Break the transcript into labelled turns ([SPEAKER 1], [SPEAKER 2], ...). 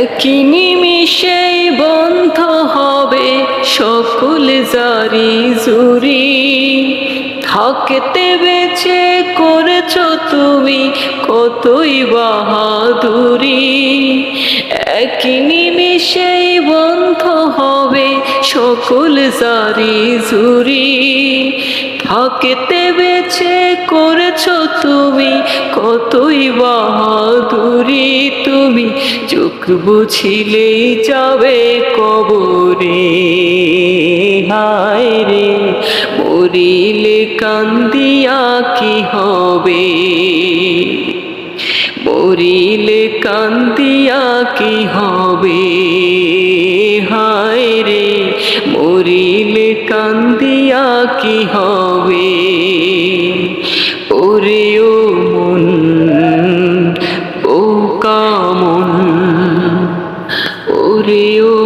[SPEAKER 1] একই নিমিষেই বন্ধ হবে সকল জারি জুরি। থাকতে বেছে করেছ তুমি কতই বাহাদুরি। একই নিমিষেই বন্ধ হবে সকল জারি জুরি। থাকতে বেছে করেছ তুমি, কতই বাহাদুরি তুমি। চোখ বুঝিলেই যাবে কবরে। হায় রে, মরিলে কান্দিয়া কি হবে? মরিলে কান্দিয়া কি হবে? মরিলে কান্দিয়া কি হবে? ওরেও মন ও কামন বোকা